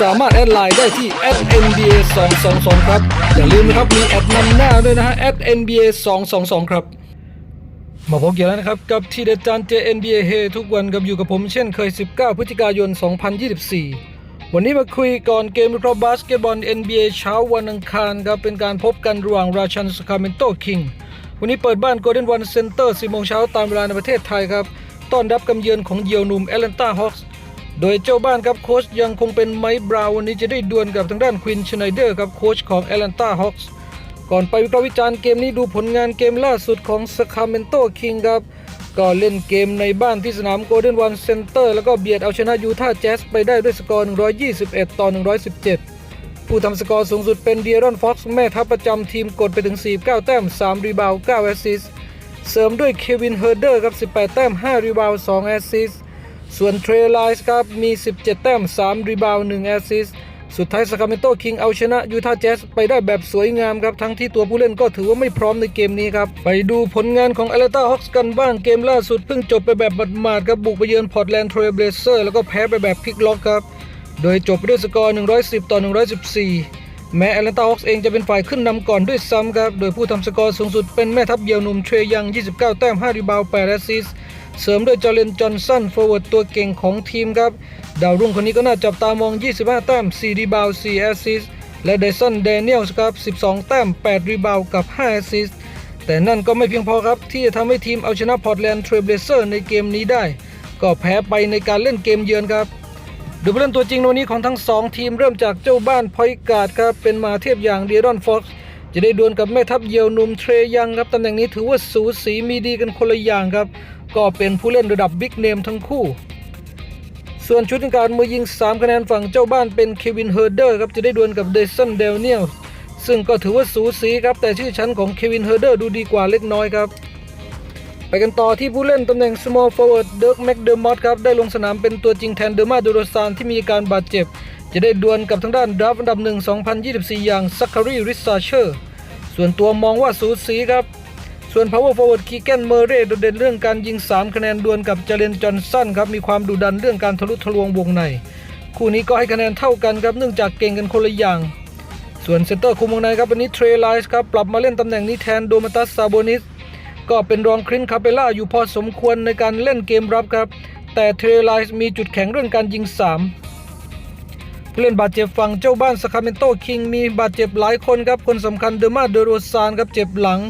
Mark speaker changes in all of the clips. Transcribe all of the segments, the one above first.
Speaker 1: สามารถแอดไลน์ได้ที่ @nba 222ครับ อย่าลืมนะครับ มีแอดนำหน้าด้วยนะฮะ @nba 222ครับมาพบกันแล้วนะครับ กับทีเด็ดจานเจ NBA เฮทุกวันกับอยู่กับผมเช่นเคย 19 พฤศจิกายน 2024 วันนี้มาคุยก่อนเกมคราะห์บาสเกตบอล NBA เช้าวันอังคารครับ เป็นการพบกันระหว่างราชันสคาเมนโตคิงวันนี้เปิดบ้าน Golden One Center 10โมงเช้าตามเวลาในประเทศไทยครับ ต้อนรับกำเยือนของเยี่ยวหนุ่ม Atlanta Hawks โดยเจ้าบ้านครับโค้ชยังคงเป็นไมค์บราวน์วันนี้จะได้ดวลกับทางด้านควินชไนเดอร์ครับโค้ชของ Atlanta Hawks ก่อนไปวิเคราะห์วิจารณ์เกมนี้ดูผลงานเกมล่าสุดของ Sacramento King ครับก็เล่นเกมในบ้านที่สนาม Golden One Center แล้วก็เบียดเอาชนะยูทาห์แจ๊สไปได้ด้วยสกอร์ 121 ต่อ 117 ผู้ทำสกอร์สูงสุดเป็นเดียรอนฟ็อกซ์แม่ทัพประจำทีมกดไปถึง 49 แต้ม 3 รีบาว 9 แอสซิสเสริมด้วยเควินเฮอร์เดอร์ครับ 18 แต้ม 5 รีบาว 2 แอสซิส ส่วนเทรไลส์ครับ มี 17 แต้ม 3 รีบาวด์1แอสซิสสุดท้ายสคาเมโตคิงเอาชนะยูทาห์แจ๊สไปได้แบบสวยงามครับ ทั้งที่ตัวผู้เล่นก็ถือว่าไม่พร้อมในเกมนี้ครับ ไปดูผลงานของ a อ l เลต้าฮอ k ส์กันบ้างเกมล่าสุดเพิ่งจบไปแบบหมาดครับ บุกไปเยือนพอร์ตแลนด์เทรเบลเซอร์แล้วก็แพ้ไปแบบพลิกล็อกครับ โดยจบด้วยสกอร์ 110 ต่อ 114 แม้แอตแลนตาฮอ k ส์เองจะเป็นฝ่ายขึ้นนำก่อนด้วยซ้ำครับโดยผู้ทำสกอร์สูงสุดเป็นแม่ทัพเยียวหนุ่มเทรยัง 29 แต้ม 5 รีบาวด์8แอสซิสต์ เสริมด้วยจอร์เลนจอห์นสันฟอร์เวิร์ดตัวเก่งของทีมครับ ดาวรุ่งคนนี้ก็น่าจับตามอง 25 แต้ม 4 รีบาวด์4แอสซิสและเดซันแดเนียลส์ครับ 12 แต้ม 8 รีบาวกับ 5 แอสซิสแต่นั่นก็ไม่เพียงพอครับ ที่จะทำให้ทีมเอาชนะพอร์ตแลนด์เทรเบเซอร์ในเกมนี้ได้ ก็แพ้ไปในการเล่นเกมเยือนครับดูผู้เล่นตัวจริงในวันนี้ของทั้ง 2 ทีมเริ่มจากเจ้าบ้านพอยการ์ดครับเป็นมาเทียบอย่างเดียรอนฟ็อกซ์จะได้ดวลกับแม่ทัพเยียวหนุ่มเทรยังครับตำแหน่งนี้ถือว่าสูสีมีดีกันคนละอย่างครับ ก็เป็นผู้เล่นระดับบิ๊กเนมทั้งคู่ ส่วนชุดการมือยิง 3 คะแนนฝั่งเจ้าบ้านเป็นเควินเฮอร์เดอร์ครับจะได้ดวลกับเดซันเดลเนียลซึ่งก็ถือว่าสูสีครับ แต่ชื่อชั้นของเควินเฮอร์เดอร์ดูดีกว่าเล็กน้อยครับ ไปกันต่อที่ผู้เล่นตำแหน่ง small forward เดิร์กแม็กเดอร์มอตครับ ได้ลงสนามเป็นตัวจริงแทนเดอร์มาดูโรซานที่มีอาการบาดเจ็บ จะได้ดวลกับทางด้านดราฟอันดับหนึ่ง2024 อย่างซัคคารีริซาเชอร์ส่วนตัวมองว่าสูสีครับ ส่วน power forward คีแกนเมเรย์โดดเด่นเรื่องการยิง 3 คะแนนดวลกับเจเลนจอนสันครับมีความดุดันเรื่องการทะลุทะลวงวงใน คู่นี้ก็ให้คะแนนเท่ากันครับเนื่องจากเก่งกันคนละอย่าง ส่วนเซนเตอร์คุมวงในครับวันนี้เทรไลส์ครับปรับมาเล่นตำแหน่งนี้แทนโดมาตัสซาโบนิสก็เป็นรองครินคาเปล่าอยู่พอสมควรในการเล่นเกมรับครับ แต่เทรไลส์มีจุดแข็งเรื่องการยิง 3ผู้เล่นบาดเจ็บฝั่งเจ้าบ้านสคาเมนโตคิงมีบาดเจ็บหลายคนครับ คนสำคัญเดอร์มาเดโรซานครับเจ็บหลัง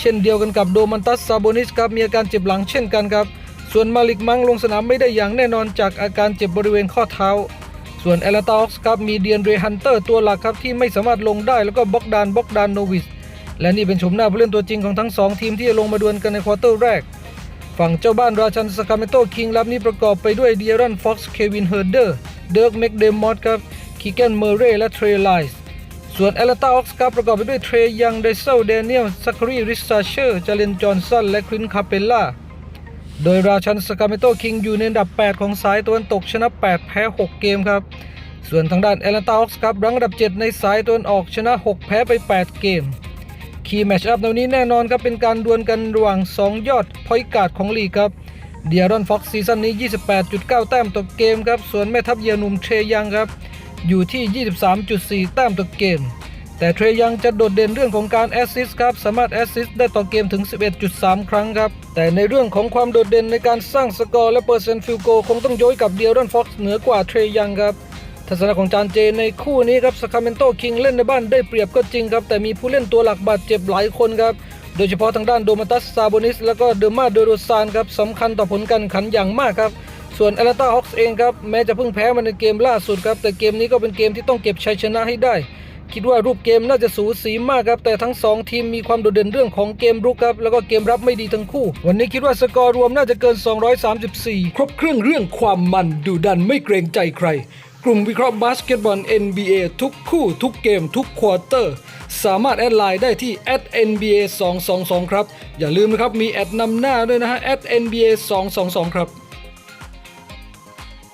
Speaker 1: เช่นเดียวกันกับโดมันตัสซาโบนิสครับมีอาการเจ็บหลังเช่นกันครับ ส่วนมาลิกมังลงสนามไม่ได้อย่างแน่นอนจากอาการเจ็บบริเวณข้อเท้า ส่วนเอลตาออกส์ครับมีเดียนเรฮันเตอร์ตัวหลักครับที่ไม่สามารถลงได้แล้วก็บ็อกดานบ็อกดานโนวิสและนี่เป็นชมหน้าผู้เล่นตัวจริงของทั้งสองทีมที่จะลงมาดวลกันในควอเตอร์แรก ฝั่งเจ้าบ้านราชันสคาเมโตคิงรับนี้ประกอบไปด้วยเดียรอนฟ็อกซ์เควินเฮอร์เดอร์เดิร์กแม็กเดมอตครับคีแกนเมอร์เรย์และเทรไลส์ ส่วนเอลตาออกส์ครับประกอบไปด้วยเทรยังเดเซลเดเนียลซัคครีริซาเชอร์จาเลนจอห์นสันและควินคาเปลล่าโดยราชันสกาเมโตคิงอยู่ในอันดับ 8 ของสายตะวันตกชนะ 8 แพ้ 6 เกมครับ ส่วนทางด้านเอลันตาออกส์ครับรังอันดับ 7 ในสายตะวันออกชนะ 6 แพ้ไป 8 เกม คีย์แมชอัพในวันนี้แน่นอนครับ เป็นการดวลกันระหว่าง 2 ยอดพอยการ์ดของลีกครับเดียรอนฟ็อกซ์ซีซั่นนี้ 28.9 แต้มต่อเกมครับ ส่วนแม่ทัพเยอนุ่มเทรยังครับ อยู่ที่ 23.4 แต้มต่อเกม แต่เทรยังจะโดดเด่นเรื่องของการแอสซิสต์ครับ สามารถแอสซิสต์ได้ต่อเกมถึง 11.3 ครั้งครับ แต่ในเรื่องของความโดดเด่นในการสร้างสกอร์และเปอร์เซ็นต์ฟิลโกคงต้องโยยกับเดียรอนฟ็อกซ์เหนือกว่าเทรยังครับทัศนะของจานเจในคู่นี้ครับสคาเมนโตคิงเล่นในบ้านได้เปรียบก็จริงครับ แต่มีผู้เล่นตัวหลักบาดเจ็บหลายคนครับ โดยเฉพาะทางด้านโดมาตัสซาโบนิส แล้วก็เดอร์มาโดโรซานครับสำคัญต่อผลการขันอย่างมากครับ ส่วนเอลตาฮอ k ส์เองครับแม้จะเพิ่งแพ้มาในเกมล่าสุดครับแต่เกมนี้ก็เป็นเกมที่ต้องเก็บชัยชนะให้ได้ คิดว่ารูปเกมน่าจะสูสีมากครับแต่ทั้ง 2 ทีมมีความโดดเด่นเรื่องของเกมรุกครับแล้วก็เกมรับไม่ดีทั้งคู่ วันนี้คิดว่าสกอร์รวมน่าจะเกิน 234 ครบเครื่องเรื่องความมันดูดันไม่เกรงใจใครกลุ่มวิเคราะห์บาสเกตบอล NBA ทุกคู่ทุกเกมทุกควอเตอร์ สามารถแอดไลน์ได้ที่ @nba 222ครับ อย่าลืมนะครับ มีแอดนำหน้าด้วยนะฮะ @nba 222ครับ